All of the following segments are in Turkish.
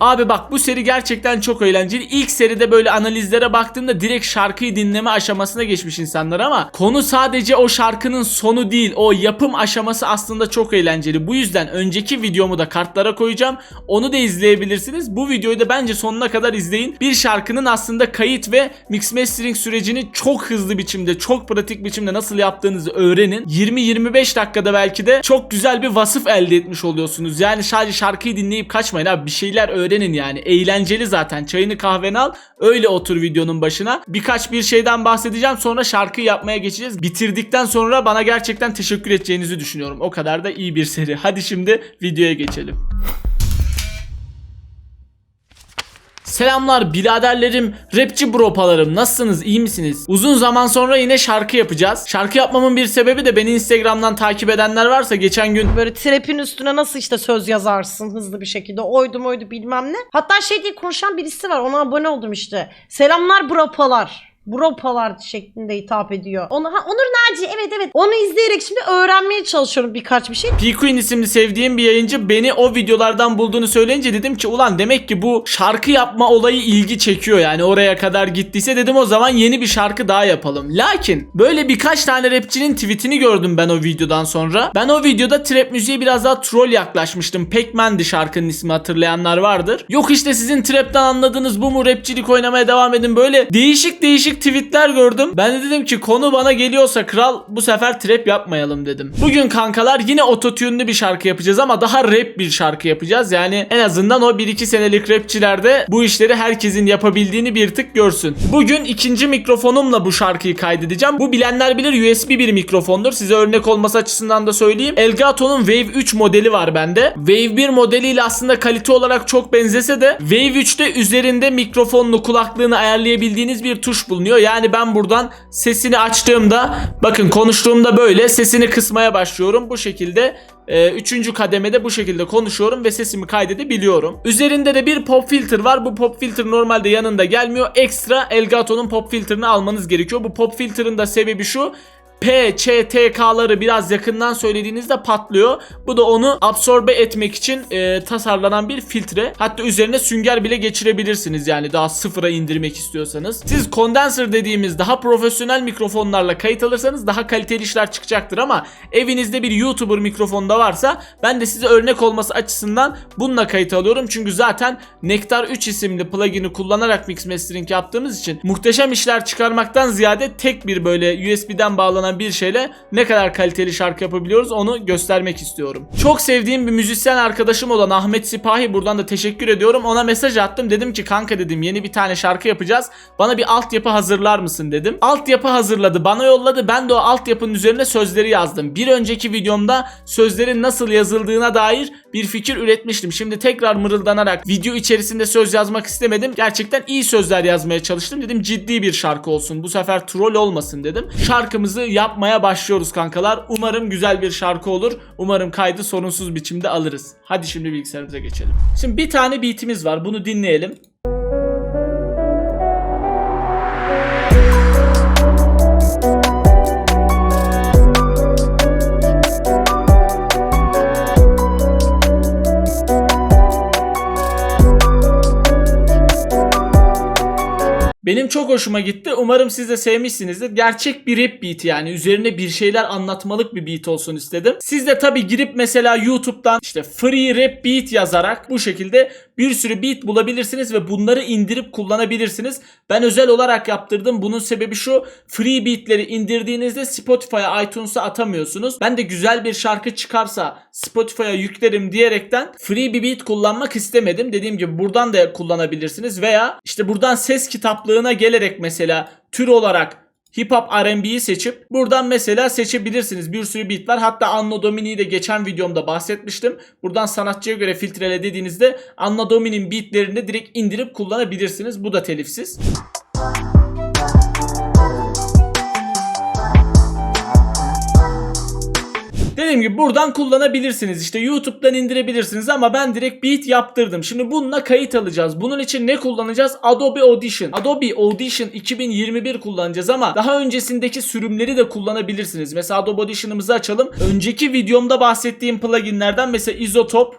Abi bak bu seri gerçekten çok eğlenceli. İlk seride böyle analizlere baktığımda direkt şarkıyı dinleme aşamasına geçmiş insanlar ama konu sadece o şarkının sonu değil. O yapım aşaması aslında çok eğlenceli. Bu yüzden önceki videomu da kartlara koyacağım. Onu da izleyebilirsiniz. Bu videoyu da bence sonuna kadar izleyin. Bir şarkının aslında kayıt ve mix mastering sürecini çok hızlı biçimde, çok pratik biçimde nasıl yaptığınızı öğrenin. 20-25 dakikada belki de çok güzel bir vasıf elde etmiş oluyorsunuz. Yani sadece şarkıyı dinleyip kaçmayın abi. Bir şeyler öğrenin yani. Eğlenceli zaten. Çayını kahveni al. Öyle otur videonun başına. Birkaç bir şeyden bahsedeceğim. Sonra şarkı yapmaya geçeceğiz. Bitirdikten sonra bana gerçekten teşekkür edeceğinizi düşünüyorum. O kadar da iyi bir seri. Hadi şimdi videoya geçelim. Selamlar biraderlerim, rapçi bropalarım nasılsınız iyi misiniz? Uzun zaman sonra yine şarkı yapacağız. Şarkı yapmamın bir sebebi de beni Instagram'dan takip edenler varsa geçen gün Böyle trap'in üstüne nasıl işte söz yazarsın hızlı bir şekilde. Oydu oydu bilmem ne. Hatta şey diye konuşan birisi var ona abone oldum işte. Selamlar bropalar. Bropalar şeklinde hitap ediyor. Onu, ha, Onur Naci evet evet. Onu izleyerek şimdi öğrenmeye çalışıyorum birkaç bir şey. P-Queen isimli sevdiğim bir yayıncı beni o videolardan bulduğunu söyleyince dedim ki ulan demek ki bu şarkı yapma olayı ilgi çekiyor yani oraya kadar gittiyse dedim o zaman yeni bir şarkı daha yapalım. Lakin böyle birkaç tane rapçinin tweetini gördüm ben o videodan sonra. Ben o videoda trap müziğe biraz daha troll yaklaşmıştım. Pac-Man'di şarkının ismi hatırlayanlar vardır. Yok işte sizin trapten anladığınız bu mu rapçilik oynamaya devam edin böyle değişik değişik tweetler gördüm. Ben de dedim ki konu bana geliyorsa kral bu sefer trap yapmayalım dedim. Bugün kankalar yine ototune'lu bir şarkı yapacağız ama daha rap bir şarkı yapacağız. Yani en azından o 1-2 senelik rapçilerde bu işleri herkesin yapabildiğini bir tık görsün. Bugün ikinci mikrofonumla bu şarkıyı kaydedeceğim. Bu bilenler bilir USB bir mikrofondur. Size örnek olması açısından da söyleyeyim. Elgato'nun Wave 3 modeli var bende. Wave 1 modeliyle aslında kalite olarak çok benzese de Wave 3'te üzerinde mikrofonlu kulaklığını ayarlayabildiğiniz bir tuş bulunuyor. Yani ben buradan sesini açtığımda bakın konuştuğumda böyle sesini kısmaya başlıyorum. Bu şekilde e, üçüncü kademede bu şekilde konuşuyorum ve sesimi kaydedebiliyorum. Üzerinde de bir pop filter var. Bu pop filter normalde yanında gelmiyor. Ekstra Elgato'nun pop filterını almanız gerekiyor. Bu pop filter'ın da sebebi şu. P, biraz yakından söylediğinizde patlıyor. Bu da onu absorbe etmek için e, tasarlanan bir filtre. Hatta üzerine sünger bile geçirebilirsiniz yani daha sıfıra indirmek istiyorsanız. Siz condenser dediğimiz daha profesyonel mikrofonlarla kayıt alırsanız daha kaliteli işler çıkacaktır ama evinizde bir YouTuber mikrofon da varsa ben de size örnek olması açısından bununla kayıt alıyorum. Çünkü zaten Nektar 3 isimli plugin'i kullanarak mix mastering yaptığımız için muhteşem işler çıkarmaktan ziyade tek bir böyle USB'den bağlanan bir şeyle ne kadar kaliteli şarkı yapabiliyoruz onu göstermek istiyorum. Çok sevdiğim bir müzisyen arkadaşım olan Ahmet Sipahi buradan da teşekkür ediyorum. Ona mesaj attım. Dedim ki kanka dedim yeni bir tane şarkı yapacağız. Bana bir altyapı hazırlar mısın dedim. Altyapı hazırladı. Bana yolladı. Ben de o altyapının üzerine sözleri yazdım. Bir önceki videomda sözlerin nasıl yazıldığına dair bir fikir üretmiştim. Şimdi tekrar mırıldanarak video içerisinde söz yazmak istemedim. Gerçekten iyi sözler yazmaya çalıştım. Dedim ciddi bir şarkı olsun. Bu sefer troll olmasın dedim. Şarkımızı yapmaya başlıyoruz kankalar. Umarım güzel bir şarkı olur. Umarım kaydı sorunsuz biçimde alırız. Hadi şimdi bilgisayarımıza geçelim. Şimdi bir tane beatimiz var. Bunu dinleyelim. Çok hoşuma gitti. Umarım siz de sevmişsinizdir. Gerçek bir rap beat yani. Üzerine bir şeyler anlatmalık bir beat olsun istedim. Siz de tabi girip mesela YouTube'dan işte free rap beat yazarak bu şekilde bir sürü beat bulabilirsiniz ve bunları indirip kullanabilirsiniz. Ben özel olarak yaptırdım. Bunun sebebi şu. Free beatleri indirdiğinizde Spotify'a, iTunes'a atamıyorsunuz. Ben de güzel bir şarkı çıkarsa Spotify'a yüklerim diyerekten free bir beat kullanmak istemedim. Dediğim gibi buradan da kullanabilirsiniz veya işte buradan ses kitaplığına gelerek mesela tür olarak Hip Hop R&B'yi seçip buradan mesela seçebilirsiniz. Bir sürü beat var. Hatta Anno Domini'yi de geçen videomda bahsetmiştim. Buradan sanatçıya göre filtrele dediğinizde Anno Domini'nin beatlerini direkt indirip kullanabilirsiniz. Bu da telifsiz. Dediğim gibi buradan kullanabilirsiniz. İşte YouTube'dan indirebilirsiniz ama ben direkt beat yaptırdım. Şimdi bununla kayıt alacağız. Bunun için ne kullanacağız? Adobe Audition. Adobe Audition 2021 kullanacağız ama daha öncesindeki sürümleri de kullanabilirsiniz. Mesela Adobe Audition'ımızı açalım. Önceki videomda bahsettiğim pluginlerden mesela Isotope,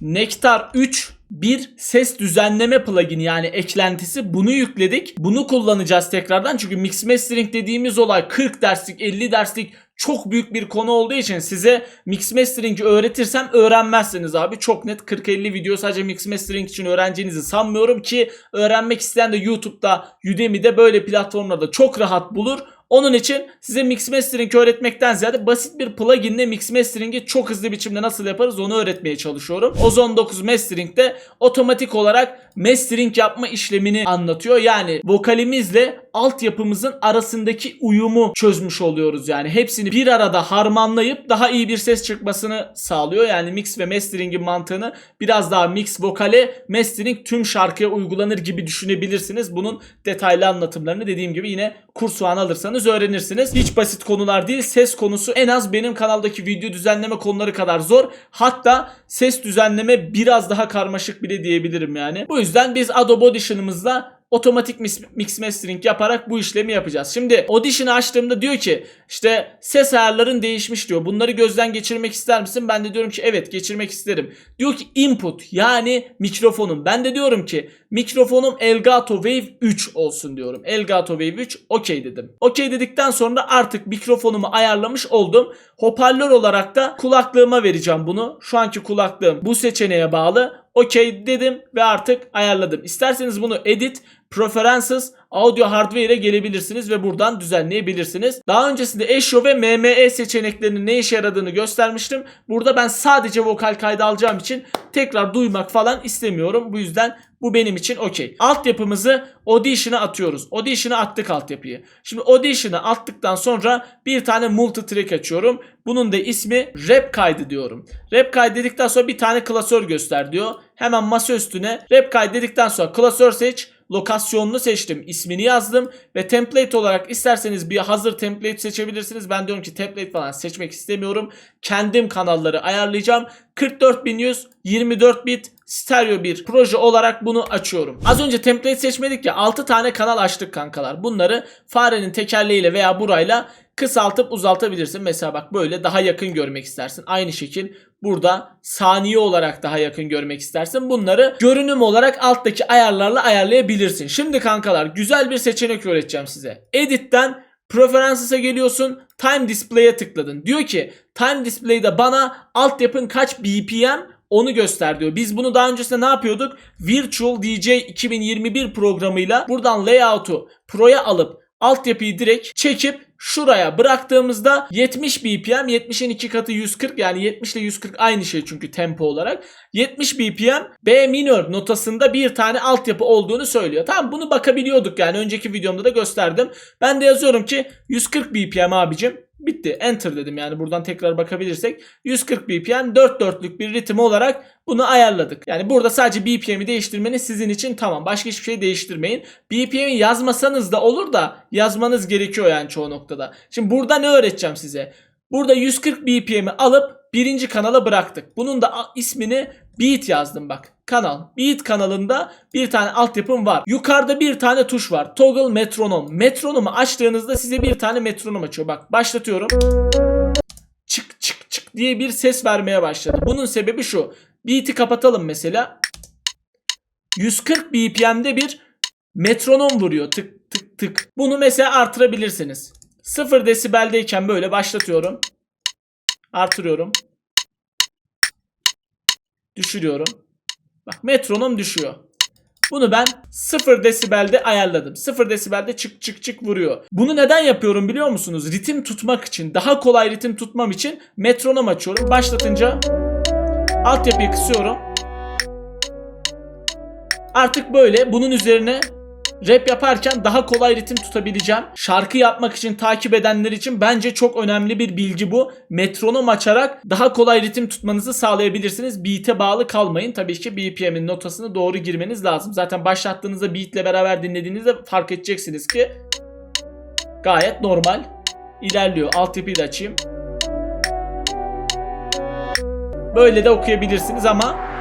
Nectar 3 bir ses düzenleme plugini yani eklentisi bunu yükledik. Bunu kullanacağız tekrardan çünkü mix mastering dediğimiz olay 40 derslik 50 derslik çok büyük bir konu olduğu için size mix mastering'i öğretirsem öğrenmezsiniz abi. Çok net 40-50 video sadece mix mastering için öğreneceğinizi sanmıyorum ki öğrenmek isteyen de YouTube'da, Udemy'de böyle platformlarda çok rahat bulur. Onun için size mix mastering öğretmekten ziyade basit bir pluginle mix mastering'i çok hızlı biçimde nasıl yaparız onu öğretmeye çalışıyorum. Ozone 9 Mastering'de otomatik olarak mastering yapma işlemini anlatıyor. Yani vokalimizle altyapımızın arasındaki uyumu çözmüş oluyoruz. Yani hepsini bir arada harmanlayıp daha iyi bir ses çıkmasını sağlıyor. Yani mix ve mastering'in mantığını biraz daha mix vokale, mastering tüm şarkıya uygulanır gibi düşünebilirsiniz. Bunun detaylı anlatımlarını dediğim gibi yine kurs puanı alırsanız öğrenirsiniz. Hiç basit konular değil. Ses konusu en az benim kanaldaki video düzenleme konuları kadar zor. Hatta ses düzenleme biraz daha karmaşık bile diyebilirim yani. Bu yüzden biz Adobe Audition'ımızla otomatik mix, mastering yaparak bu işlemi yapacağız. Şimdi Audition'ı açtığımda diyor ki işte ses ayarların değişmiş diyor. Bunları gözden geçirmek ister misin? Ben de diyorum ki evet geçirmek isterim. Diyor ki input yani mikrofonum. Ben de diyorum ki mikrofonum Elgato Wave 3 olsun diyorum. Elgato Wave 3 okey dedim. Okey dedikten sonra artık mikrofonumu ayarlamış oldum. Hoparlör olarak da kulaklığıma vereceğim bunu. Şu anki kulaklığım bu seçeneğe bağlı. Okey dedim ve artık ayarladım. İsterseniz bunu edit, preferences, audio hardware'e gelebilirsiniz ve buradan düzenleyebilirsiniz. Daha öncesinde Echo ve MME seçeneklerinin ne işe yaradığını göstermiştim. Burada ben sadece vokal kaydı alacağım için tekrar duymak falan istemiyorum. Bu yüzden bu benim için okey. Altyapımızı Audition'a atıyoruz. Audition'a attık altyapıyı. Şimdi Audition'a attıktan sonra bir tane multi track açıyorum. Bunun da ismi rap kaydı diyorum. Rap kaydı dedikten sonra bir tane klasör göster diyor. Hemen masa üstüne rap kaydı dedikten sonra klasör seç. Lokasyonunu seçtim. ismini yazdım ve template olarak isterseniz bir hazır template seçebilirsiniz. Ben diyorum ki template falan seçmek istemiyorum. Kendim kanalları ayarlayacağım. 44100 24 bit stereo bir proje olarak bunu açıyorum. Az önce template seçmedik ya 6 tane kanal açtık kankalar. Bunları farenin tekerleğiyle veya burayla kısaltıp uzaltabilirsin. Mesela bak böyle daha yakın görmek istersin. Aynı şekil burada saniye olarak daha yakın görmek istersin. Bunları görünüm olarak alttaki ayarlarla ayarlayabilirsin. Şimdi kankalar güzel bir seçenek öğreteceğim size. Edit'ten Preferences'a geliyorsun. Time Display'e tıkladın. Diyor ki Time Display'de bana altyapın kaç BPM onu göster diyor. Biz bunu daha öncesinde ne yapıyorduk? Virtual DJ 2021 programıyla buradan layout'u Pro'ya alıp altyapıyı direkt çekip şuraya bıraktığımızda 70 BPM 70'in 2 katı 140 yani 70 ile 140 aynı şey çünkü tempo olarak 70 BPM B minör notasında bir tane altyapı olduğunu söylüyor. Tamam bunu bakabiliyorduk yani önceki videomda da gösterdim. Ben de yazıyorum ki 140 BPM abicim bitti enter dedim yani buradan tekrar bakabilirsek 140 BPM 4 dörtlük bir ritim olarak bunu ayarladık. Yani burada sadece BPM'i değiştirmeniz sizin için tamam. Başka hiçbir şey değiştirmeyin. BPM'i yazmasanız da olur da yazmanız gerekiyor yani çoğu noktada. Şimdi burada ne öğreteceğim size? Burada 140 BPM'i alıp birinci kanala bıraktık. Bunun da ismini Beat yazdım bak. Kanal. Beat kanalında bir tane altyapım var. Yukarıda bir tane tuş var. Toggle metronom. Metronomu açtığınızda size bir tane metronom açıyor. Bak başlatıyorum. Çık çık çık diye bir ses vermeye başladı. Bunun sebebi şu. Beat'i kapatalım mesela. 140 BPM'de bir metronom vuruyor. Tık tık tık. Bunu mesela artırabilirsiniz. 0 desibeldeyken böyle başlatıyorum. Artırıyorum. Düşürüyorum. Bak metronom düşüyor. Bunu ben 0 desibelde ayarladım. 0 desibelde çık çık çık vuruyor. Bunu neden yapıyorum biliyor musunuz? Ritim tutmak için, daha kolay ritim tutmam için metronom açıyorum. Başlatınca altyapıyı kısıyorum. Artık böyle bunun üzerine rap yaparken daha kolay ritim tutabileceğim. Şarkı yapmak için takip edenler için bence çok önemli bir bilgi bu. Metronom açarak daha kolay ritim tutmanızı sağlayabilirsiniz. Beat'e bağlı kalmayın. Tabii ki BPM'in notasını doğru girmeniz lazım. Zaten başlattığınızda beat'le beraber dinlediğinizde fark edeceksiniz ki gayet normal ilerliyor. Altyapıyı da açayım. Böyle de okuyabilirsiniz ama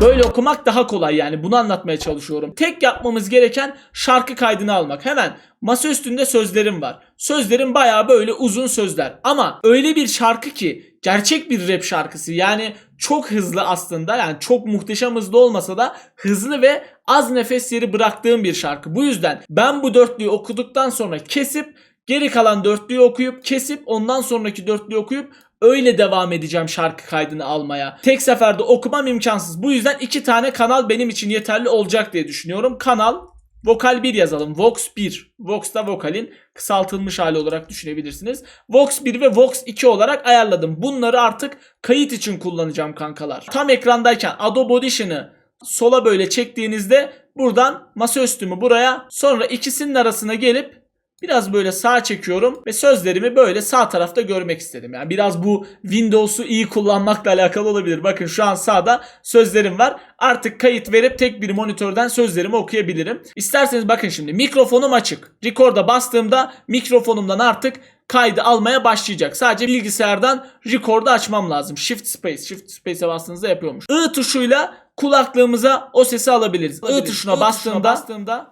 Böyle okumak daha kolay yani bunu anlatmaya çalışıyorum. Tek yapmamız gereken şarkı kaydını almak. Hemen masa üstünde sözlerim var. Sözlerim bayağı böyle uzun sözler. Ama öyle bir şarkı ki gerçek bir rap şarkısı. Yani çok hızlı aslında yani çok muhteşem hızlı olmasa da hızlı ve az nefes yeri bıraktığım bir şarkı. Bu yüzden ben bu dörtlüyü okuduktan sonra kesip geri kalan dörtlüyü okuyup kesip ondan sonraki dörtlüyü okuyup öyle devam edeceğim şarkı kaydını almaya. Tek seferde okumam imkansız. Bu yüzden iki tane kanal benim için yeterli olacak diye düşünüyorum. Kanal Vokal 1 yazalım. Vox 1. Vox da vokalin kısaltılmış hali olarak düşünebilirsiniz. Vox 1 ve Vox 2 olarak ayarladım. Bunları artık kayıt için kullanacağım kankalar. Tam ekrandayken Adobe Audition'ı sola böyle çektiğinizde buradan masaüstümü buraya sonra ikisinin arasına gelip Biraz böyle sağa çekiyorum ve sözlerimi böyle sağ tarafta görmek istedim. Yani biraz bu Windows'u iyi kullanmakla alakalı olabilir. Bakın şu an sağda sözlerim var. Artık kayıt verip tek bir monitörden sözlerimi okuyabilirim. İsterseniz bakın şimdi mikrofonum açık. Record'a bastığımda mikrofonumdan artık kaydı almaya başlayacak. Sadece bilgisayardan record'u açmam lazım. Shift Space. Shift Space'e bastığınızda yapıyormuş. I tuşuyla kulaklığımıza o sesi alabiliriz. I tuşuna bastığımda, bastığımda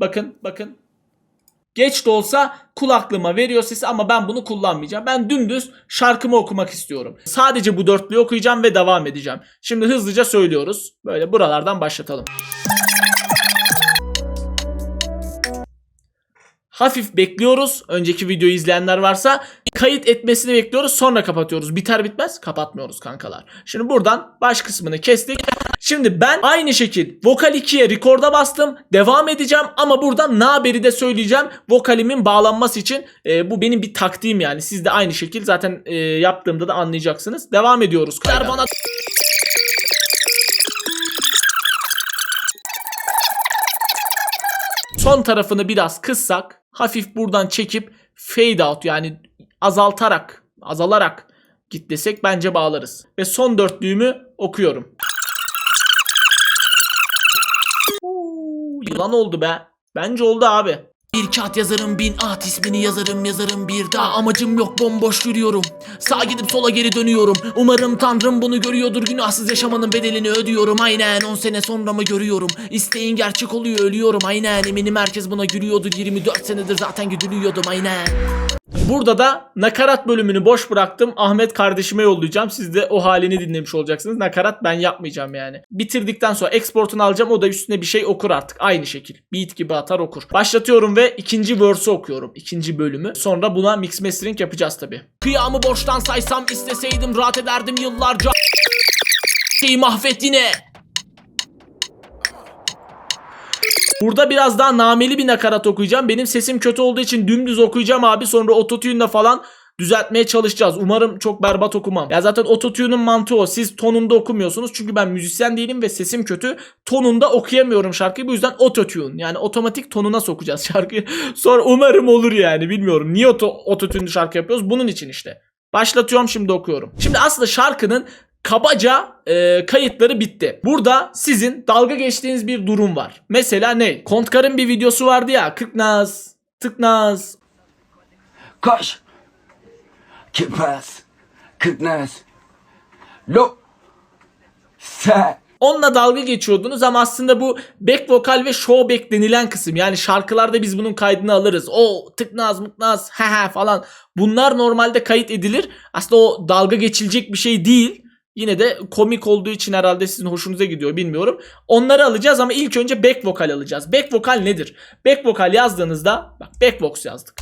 bakın bakın Geç de olsa kulaklığıma veriyor sesi ama ben bunu kullanmayacağım. Ben dümdüz şarkımı okumak istiyorum. Sadece bu dörtlüyü okuyacağım ve devam edeceğim. Şimdi hızlıca söylüyoruz. Böyle buralardan başlatalım. Hafif bekliyoruz. Önceki videoyu izleyenler varsa kayıt etmesini bekliyoruz. Sonra kapatıyoruz. Biter bitmez kapatmıyoruz kankalar. Şimdi buradan baş kısmını kestik. Şimdi ben aynı şekil vokal 2'ye record'a bastım. Devam edeceğim ama buradan ne haberi de söyleyeceğim. Vokalimin bağlanması için e, bu benim bir taktiğim yani. Siz de aynı şekil zaten e, yaptığımda da anlayacaksınız. Devam ediyoruz kayda. Bana Son tarafını biraz kıssak hafif buradan çekip fade out yani azaltarak azalarak git desek bence bağlarız. Ve son dörtlüğümü okuyorum. Yılan oldu be. Bence oldu abi. Bir kağıt yazarım bin at ismini yazarım yazarım bir daha. Amacım yok bomboş yürüyorum Sağa gidip sola geri dönüyorum. Umarım tanrım bunu görüyordur. Günahsız yaşamanın bedelini ödüyorum. Aynen 10 sene sonra mı görüyorum? İsteğin gerçek oluyor ölüyorum. Aynen eminim herkes buna gülüyordur 24 senedir zaten güdülüyordum. Aynen Burada da nakarat bölümünü boş bıraktım. Ahmet kardeşime yollayacağım. Siz de o halini dinlemiş olacaksınız. Nakarat ben yapmayacağım yani. Bitirdikten sonra exportunu alacağım. O da üstüne bir şey okur artık. Aynı şekil. Beat gibi atar okur. Başlatıyorum ve ikinci verse'ü okuyorum. İkinci bölümü. Sonra buna mix mastering yapacağız tabi. Kıyamı borçtan saysam isteseydim rahat ederdim yıllarca Şeyi mahvet yine Burada biraz daha nameli bir nakarat okuyacağım. Benim sesim kötü olduğu için dümdüz okuyacağım abi. Sonra ototune'la falan düzeltmeye çalışacağız. Umarım çok berbat okumam. Ya zaten ototune'un mantığı o. Siz tonunda okumuyorsunuz. Çünkü ben müzisyen değilim ve sesim kötü. Tonunda okuyamıyorum şarkıyı. Bu yüzden ototune. Yani otomatik tonuna sokacağız şarkıyı. Sonra umarım olur yani. Bilmiyorum. Niye oto, ototune'lu şarkı yapıyoruz? Bunun için işte. Başlatıyorum şimdi okuyorum. Şimdi aslında şarkının kabaca e, kayıtları bitti. Burada sizin dalga geçtiğiniz bir durum var. Mesela ne? Kontkar'ın bir videosu vardı ya. Kıknaz, tıknaz. Koş. Kipaz. Kıtnaz. Lo. Se. Onunla dalga geçiyordunuz ama aslında bu back vokal ve show back denilen kısım. Yani şarkılarda biz bunun kaydını alırız. O tıknaz mıknaz he he falan. Bunlar normalde kayıt edilir. Aslında o dalga geçilecek bir şey değil. Yine de komik olduğu için herhalde sizin hoşunuza gidiyor bilmiyorum. Onları alacağız ama ilk önce back vokal alacağız. Back vokal nedir? Back vokal yazdığınızda bak back vox yazdık.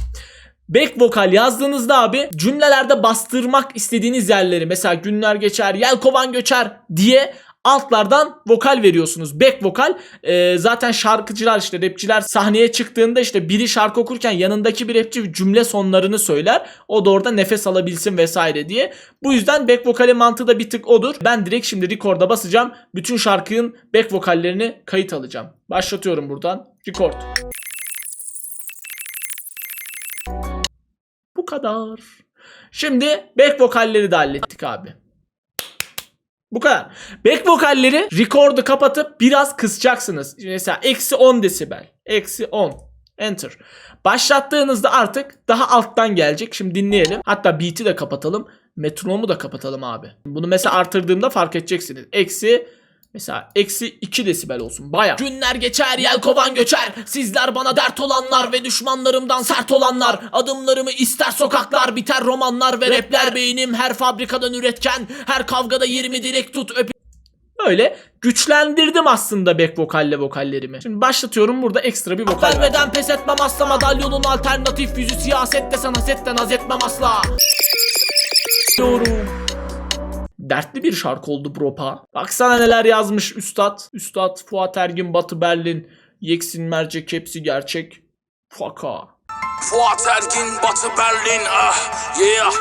Back vokal yazdığınızda abi cümlelerde bastırmak istediğiniz yerleri mesela günler geçer, yelkovan göçer diye altlardan vokal veriyorsunuz. Back vokal e, zaten şarkıcılar işte rapçiler sahneye çıktığında işte biri şarkı okurken yanındaki bir rapçi cümle sonlarını söyler. O da orada nefes alabilsin vesaire diye. Bu yüzden back vokalin mantığı da bir tık odur. Ben direkt şimdi record'a basacağım. Bütün şarkının back vokallerini kayıt alacağım. Başlatıyorum buradan. Record. Bu kadar. Şimdi back vokalleri de hallettik abi. Bu kadar. Back vokalleri record'u kapatıp biraz kısacaksınız. Mesela eksi 10 desibel. Eksi 10. Enter. Başlattığınızda artık daha alttan gelecek. Şimdi dinleyelim. Hatta beat'i de kapatalım. Metronomu da kapatalım abi. Bunu mesela artırdığımda fark edeceksiniz. Eksi Mesela eksi 2 desibel olsun. Baya. Günler geçer yel kovan göçer Sizler bana dert olanlar ve düşmanlarımdan sert olanlar Adımlarımı ister sokaklar biter romanlar ve rapler Beynim her fabrikadan üretken her kavgada 20 direk tut öp Böyle güçlendirdim aslında back vokalle vokallerimi. Şimdi başlatıyorum burada ekstra bir vokal. Vermeden pes etmem asla madalyonun alternatif yüzü Siyasette sen hasetten haz etmem asla Diyorum. Dertli bir şarkı oldu Bropa. Baksana neler yazmış Üstad. Üstad Fuat Ergin Batı Berlin. Yeksin mercek hepsi gerçek. Faka. Fuat Ergin, Batı Berlin, ah yeah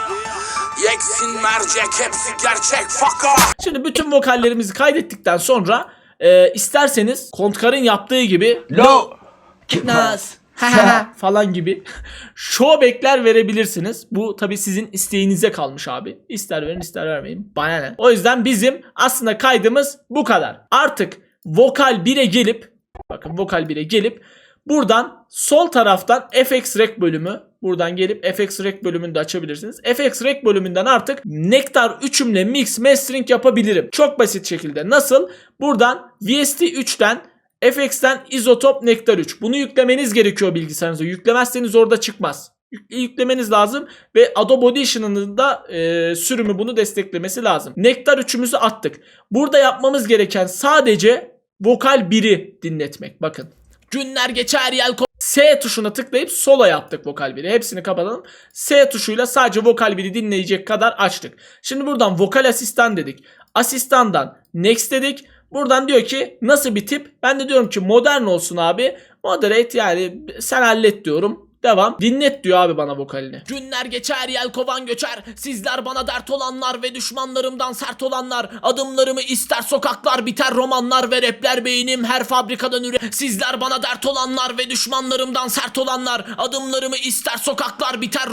Yeksin mercek, hepsi gerçek, faka Şimdi bütün vokallerimizi kaydettikten sonra e, isterseniz Kontkar'ın yaptığı gibi Lo. Kipaz. Falan gibi showbackler verebilirsiniz. Bu tabi sizin isteğinize kalmış abi. İster verin ister vermeyin. Bana ne? O yüzden bizim aslında kaydımız bu kadar. Artık vokal 1'e gelip bakın vokal 1'e gelip buradan sol taraftan FX Rec bölümü buradan gelip FX Rec bölümünü de açabilirsiniz. FX Rec bölümünden artık Nektar 3'ümle mix mastering yapabilirim. Çok basit şekilde. Nasıl? Buradan VST 3'ten FX'ten Isotop Nektar 3. Bunu yüklemeniz gerekiyor bilgisayarınıza. Yüklemezseniz orada çıkmaz. Yük- Yüklemeniz lazım ve Adobe Audition'ın da e, sürümü bunu desteklemesi lazım. Nektar 3'ümüzü attık. Burada yapmamız gereken sadece vokal 1'i dinletmek. Bakın. Günler geçer yel S tuşuna tıklayıp solo yaptık vokal 1'i. Hepsini kapatalım. S tuşuyla sadece vokal 1'i dinleyecek kadar açtık. Şimdi buradan vokal asistan dedik. Asistandan next dedik. Buradan diyor ki nasıl bir tip? Ben de diyorum ki modern olsun abi. Moderate yani sen hallet diyorum. Devam. Dinlet diyor abi bana vokalini. Günler geçer yel kovan göçer Sizler bana dert olanlar ve düşmanlarımdan sert olanlar Adımlarımı ister sokaklar biter romanlar ve rapler Beynim her fabrikadan üre Sizler bana dert olanlar ve düşmanlarımdan sert olanlar Adımlarımı ister sokaklar biter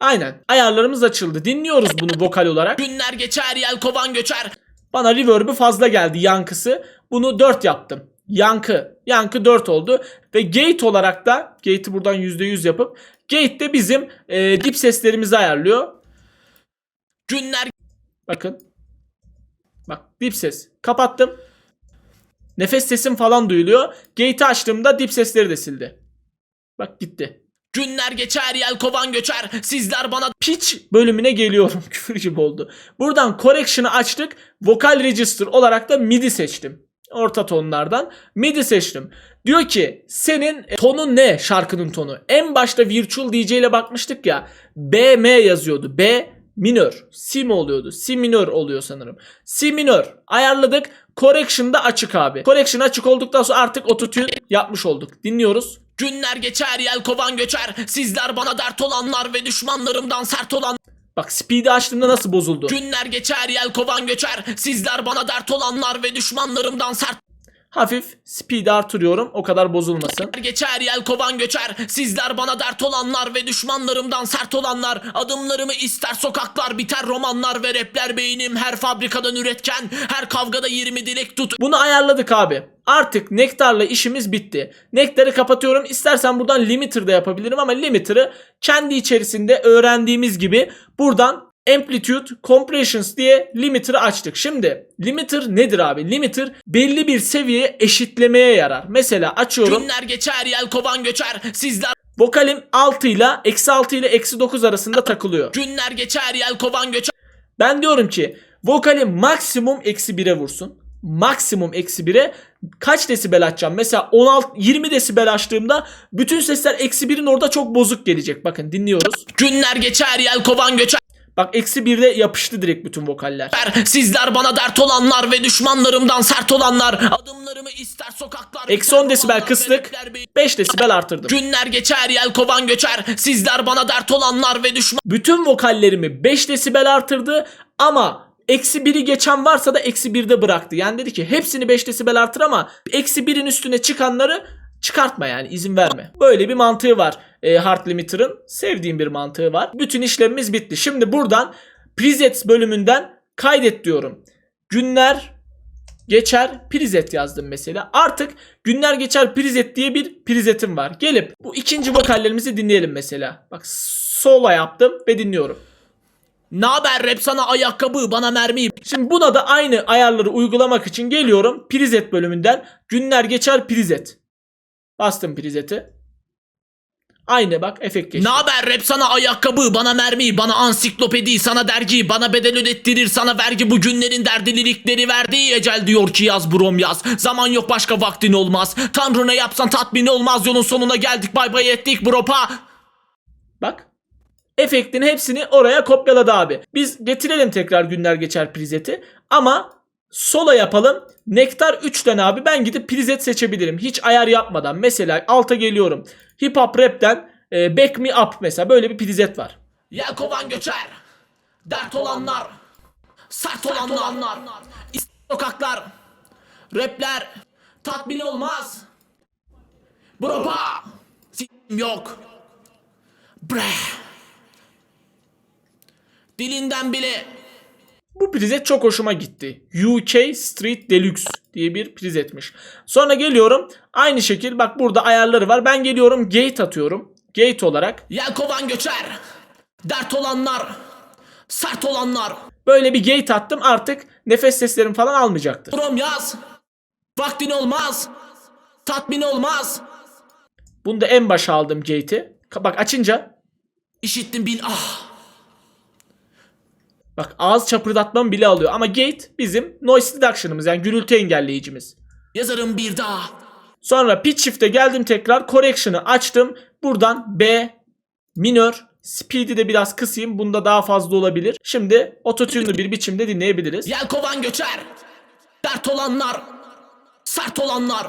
Aynen. Ayarlarımız açıldı. Dinliyoruz bunu vokal olarak. Günler geçer yel kovan göçer Bana reverb'ü fazla geldi yankısı. Bunu 4 yaptım. Yankı. Yankı 4 oldu. Ve gate olarak da gate'i buradan %100 yapıp gate de bizim e, dip seslerimizi ayarlıyor. Günler Bakın. Bak dip ses. Kapattım. Nefes sesim falan duyuluyor. Gate'i açtığımda dip sesleri de sildi. Bak gitti. Günler geçer yel kovan göçer Sizler bana Pitch bölümüne geliyorum. Küfür gibi oldu. Buradan correction'ı açtık. Vocal register olarak da MIDI seçtim. Orta tonlardan MIDI seçtim. Diyor ki senin e, tonun ne şarkının tonu? En başta Virtual DJ ile bakmıştık ya. B M yazıyordu. B minör. Si mi oluyordu? Si minör oluyor sanırım. Si minör. Ayarladık. Correction da açık abi. Correction açık olduktan sonra artık autotune yapmış olduk. Dinliyoruz. Günler geçer yel kovan göçer Sizler bana dert olanlar ve düşmanlarımdan sert olan Bak speed'i açtığımda nasıl bozuldu. Günler geçer yel kovan göçer Sizler bana dert olanlar ve düşmanlarımdan sert Hafif speed'i artırıyorum. O kadar bozulmasın. geçer yel kovan göçer Sizler bana dert olanlar ve düşmanlarımdan sert olanlar Adımlarımı ister sokaklar biter romanlar ve rapler Beynim her fabrikadan üretken her kavgada 20 dilek tut Bunu ayarladık abi. Artık Nektar'la işimiz bitti. Nektar'ı kapatıyorum. İstersen buradan limiter de yapabilirim ama limiter'ı kendi içerisinde öğrendiğimiz gibi buradan Amplitude Compressions diye limiter'ı açtık. Şimdi limiter nedir abi? Limiter belli bir seviyeye eşitlemeye yarar. Mesela açıyorum. Günler geçer yel kovan göçer Sizler Vokalim 6 ile eksi 6 ile eksi 9 arasında takılıyor. günler geçer yel kovan göçer Ben diyorum ki vokali maksimum eksi 1'e vursun. Maksimum eksi 1'e kaç desibel açacağım? Mesela 16 20 desibel açtığımda bütün sesler eksi 1'in orada çok bozuk gelecek. Bakın dinliyoruz. Günler geçer yel kovan göçer Bak eksi 1'de yapıştı direkt bütün vokaller. Sizler bana dert olanlar ve düşmanlarımdan sert olanlar Adımlarımı ister sokaklar Eksi biter 10 desibel kıstık. rapler Beynim 5 desibel artırdım. Günler geçer yel kovan göçer Sizler bana dert olanlar ve düşman Bütün vokallerimi 5 desibel artırdı ama eksi 1'i geçen varsa da eksi 1'de bıraktı. Yani dedi ki hepsini 5 desibel artır ama eksi 1'in üstüne çıkanları çıkartma yani izin verme. Böyle bir mantığı var e, Hard Limiter'ın. Sevdiğim bir mantığı var. Bütün işlemimiz bitti. Şimdi buradan presets bölümünden kaydet diyorum. Günler geçer preset yazdım mesela. Artık günler geçer preset diye bir presetim var. Gelip bu ikinci vokallerimizi dinleyelim mesela. Bak solo yaptım ve dinliyorum. Naber rap sana ayakkabı bana mermi. Şimdi buna da aynı ayarları uygulamak için geliyorum. Prizet bölümünden günler geçer prizet. Bastım prizeti. Aynı bak efekt geçti. Naber rap sana ayakkabı bana mermi bana ansiklopedi sana dergi bana bedel ödettirir sana vergi bu günlerin derdi lirikleri verdiği ecel diyor ki yaz brom yaz zaman yok başka vaktin olmaz tanrına yapsan tatmin olmaz yolun sonuna geldik bay bay ettik bropa Bak. Efektin hepsini oraya kopyaladı abi. Biz getirelim tekrar günler geçer prizeti. Ama sola yapalım. Nektar 3'ten abi ben gidip prizet seçebilirim. Hiç ayar yapmadan. Mesela alta geliyorum. Hip hop rap'ten e, back me up mesela böyle bir prizet var. Yelkovan göçer dert olanlar sert olanlar is- sokaklar rapler tatmin olmaz bropa s- yok bre dilinden bile Bu prizet çok hoşuma gitti. UK Street Deluxe diye bir prizetmiş. Sonra geliyorum. Aynı şekil bak burada ayarları var. Ben geliyorum gate atıyorum. Gate olarak Yelkovan göçer. Dert olanlar. Sert olanlar. böyle bir gate attım. Artık nefes seslerim falan almayacaktır. Brom yaz. Vaktin olmaz. Tatmin olmaz. Bunu da en başa aldım gate'i. Bak açınca İşittim bin ah. Bak ağız çapırdatmam bile alıyor. Ama gate bizim noise reduction'ımız yani gürültü engelleyicimiz. Yazarım bir daha. Sonra pitch shift'e geldim tekrar correction'ı açtım. Buradan B minör speed'i de biraz kısayım. Bunda daha fazla olabilir. Şimdi ototune'lu bir biçimde dinleyebiliriz. Yelkovan göçer. Dert olanlar. Sert olanlar.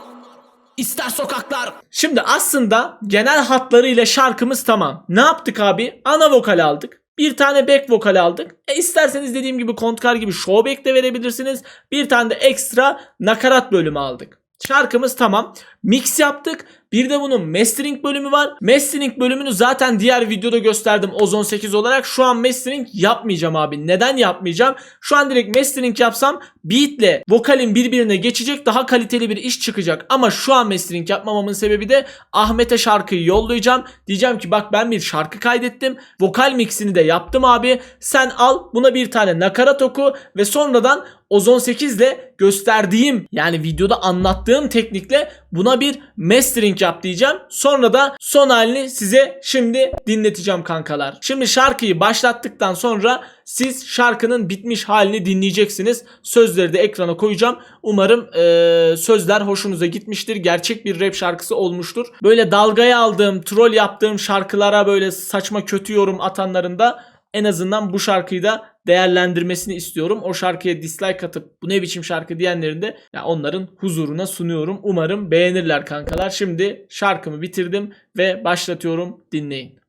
İster sokaklar. Şimdi aslında genel hatlarıyla şarkımız tamam. Ne yaptık abi? Ana vokal aldık. Bir tane back vokal aldık. E isterseniz dediğim gibi kontkar gibi show back de verebilirsiniz. Bir tane de ekstra nakarat bölümü aldık. Şarkımız tamam. Mix yaptık. Bir de bunun mastering bölümü var. Mastering bölümünü zaten diğer videoda gösterdim Ozon 8 olarak. Şu an mastering yapmayacağım abi. Neden yapmayacağım? Şu an direkt mastering yapsam beatle vokalin birbirine geçecek daha kaliteli bir iş çıkacak. Ama şu an mastering yapmamamın sebebi de Ahmet'e şarkıyı yollayacağım. Diyeceğim ki bak ben bir şarkı kaydettim. Vokal mixini de yaptım abi. Sen al buna bir tane nakarat oku ve sonradan Ozon 8 ile gösterdiğim yani videoda anlattığım teknikle buna bir mastering yap diyeceğim. Sonra da son halini size şimdi dinleteceğim kankalar. Şimdi şarkıyı başlattıktan sonra siz şarkının bitmiş halini dinleyeceksiniz. Sözleri de ekrana koyacağım. Umarım eee, sözler hoşunuza gitmiştir. Gerçek bir rap şarkısı olmuştur. Böyle dalgaya aldığım, troll yaptığım şarkılara böyle saçma kötü yorum atanların da en azından bu şarkıyı da değerlendirmesini istiyorum. O şarkıya dislike atıp bu ne biçim şarkı diyenlerin de ya onların huzuruna sunuyorum. Umarım beğenirler kankalar. Şimdi şarkımı bitirdim ve başlatıyorum. Dinleyin.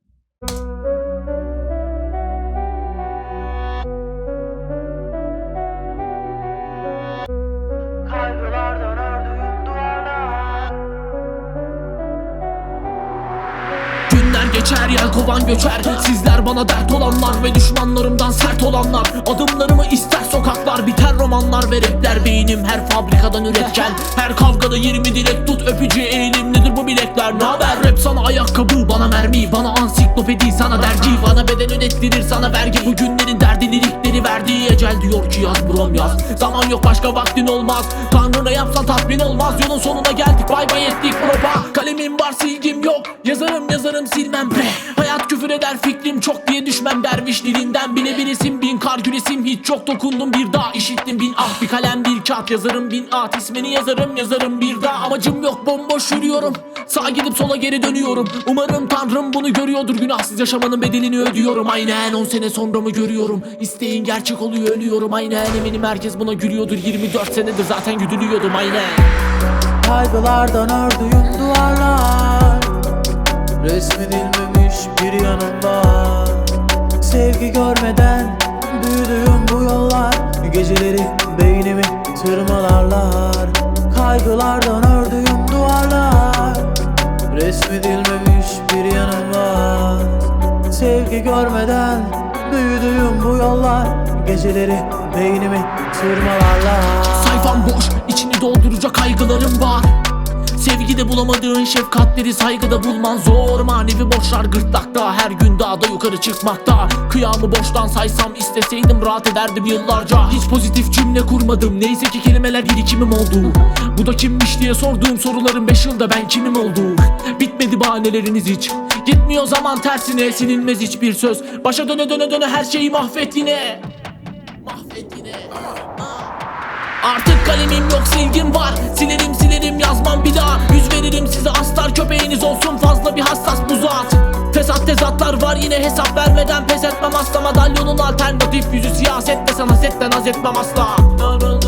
Geçer yelkovan göçer. Sizler bana dert olanlar ve düşmanlarımdan sert olanlar. Adımlarımı ister sokaklar biter romanlar ve rapler. Beynim her fabrikadan üretken Her kavgada 20 dilek tut. Öpücü eğilimlidir bu bilekler? Naber rap sana ayakkabı bana mermi Bana ansiklopedi sana dergi Bana beden ödettirir sana vergi. Bu günlerin derdi lirikleri verdiği ecel diyor ki yaz brom yaz. Zaman yok başka vaktin olmaz. Tanrına yapsan tatmin olmaz. Yolun sonuna geldik bay bay ettik. Propa Kalemim var silgim yok. Yazarım yazarım silmem. Bre küfür eder fikrim çok diye düşmem derviş dilinden. Bile bir isim bin kar gülesim hiç çok dokundum bir daha işittim. Bin ah Bir kalem bir kağıt yazarım bin at ismini yazarım yazarım bir daha Amacım yok bomboş yürüyorum Sağa gidip sola geri dönüyorum. Umarım tanrım bunu görüyordur Günahsız yaşamanın bedelini ödüyorum. Aynen 10 sene sonra mı görüyorum? İsteğin gerçek oluyor ölüyorum. Aynen eminim herkes buna gülüyordur. 24 senedir zaten güdülüyordum aynen. Kaygılardan ördüğüm duvarlar Resmedilmemiş bir yanım var Sevgi görmeden büyüdüğüm bu yollar Geceleri beynimi tırmalarlar. Kaygılardan ördüğüm duvarlar Resmedilmemiş bir yanım var. Sevgi görmeden büyüdüğüm bu yollar Geceleri beynimi tırmalarlar. Sayfam boş içini dolduracak kaygılarım var Sevgide bulamadığın şefkatleri saygıda bulman zor. Manevi borçlar gırtlakta her gün daha da yukarı çıkmakta. Kıyamı boştan saysam isteseydim rahat ederdim yıllarca. Hiç pozitif cümle kurmadım neyse ki kelimeler birikimim oldu. Bu da kimmiş diye sorduğum soruların 5 yılda ben kimim oldu? Bitmedi bahaneleriniz hiç. Gitmiyor zaman tersine silinmez hiçbir söz. Başa döne döne döne her şeyi mahvet yine Artık kalemim yok silgim var. Silerim silerim yazmam bir daha. Yüz veririm size aslar köpeğiniz olsun. Fazla bir hassas buzat Fesat tezatlar var yine hesap vermeden Pes etmem asla. Madalyonun alternatif Yüzü siyaset ve sana setten haz etmem asla. Aranıyor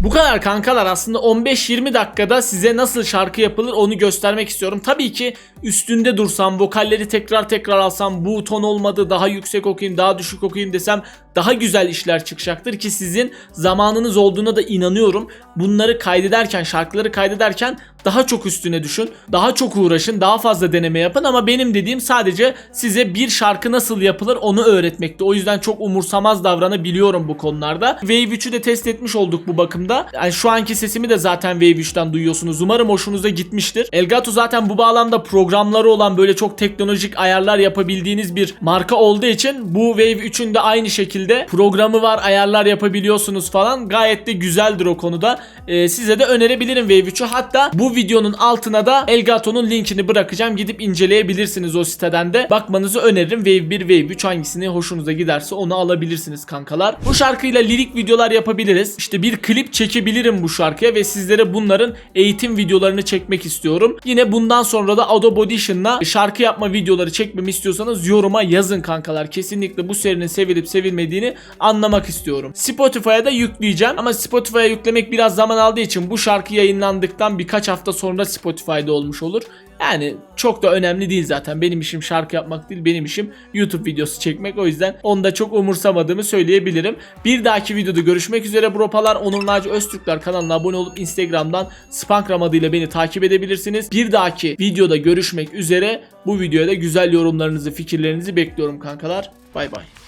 Bu kadar kankalar aslında 15-20 dakikada size nasıl şarkı yapılır onu göstermek istiyorum. Tabii ki üstünde dursam, vokalleri tekrar tekrar alsam, bu ton olmadı daha yüksek okuyayım, daha düşük okuyayım desem daha güzel işler çıkacaktır ki sizin zamanınız olduğuna da inanıyorum. Bunları kaydederken, şarkıları kaydederken daha çok üstüne düşün, daha çok uğraşın, daha fazla deneme yapın ama benim dediğim sadece size bir şarkı nasıl yapılır onu öğretmekti. O yüzden çok umursamaz davranabiliyorum bu konularda. Wave 3'ü de test etmiş olduk bu bakımda. Yani şu anki sesimi de zaten Wave 3'ten duyuyorsunuz. Umarım hoşunuza gitmiştir. Elgato zaten bu bağlamda programları olan böyle çok teknolojik ayarlar yapabildiğiniz bir marka olduğu için bu Wave 3'ün de aynı şekilde programı var, ayarlar yapabiliyorsunuz falan. Gayet de güzeldir o konuda. Ee, size de önerebilirim Wave 3'ü. Hatta bu videonun altına da Elgato'nun linkini bırakacağım. Gidip inceleyebilirsiniz o siteden de. Bakmanızı öneririm. Wave 1, Wave 3 hangisini hoşunuza giderse onu alabilirsiniz kankalar. Bu şarkıyla lirik videolar yapabiliriz. İşte bir klip çekebilirim bu şarkıya ve sizlere bunların eğitim videolarını çekmek istiyorum. Yine bundan sonra da Adobe Audition'la şarkı yapma videoları çekmemi istiyorsanız yoruma yazın kankalar. Kesinlikle bu serinin sevilip sevilmediğini anlamak istiyorum. Spotify'a da yükleyeceğim ama Spotify'a yüklemek biraz zaman aldığı için bu şarkı yayınlandıktan birkaç hafta sonra Spotify'da olmuş olur. Yani çok da önemli değil zaten. Benim işim şarkı yapmak değil. Benim işim YouTube videosu çekmek. O yüzden onu da çok umursamadığımı söyleyebilirim. Bir dahaki videoda görüşmek üzere bropalar. Onur Naci Öztürkler kanalına abone olup Instagram'dan Spankram adıyla beni takip edebilirsiniz. Bir dahaki videoda görüşmek üzere. Bu videoya da güzel yorumlarınızı, fikirlerinizi bekliyorum kankalar. Bay bay.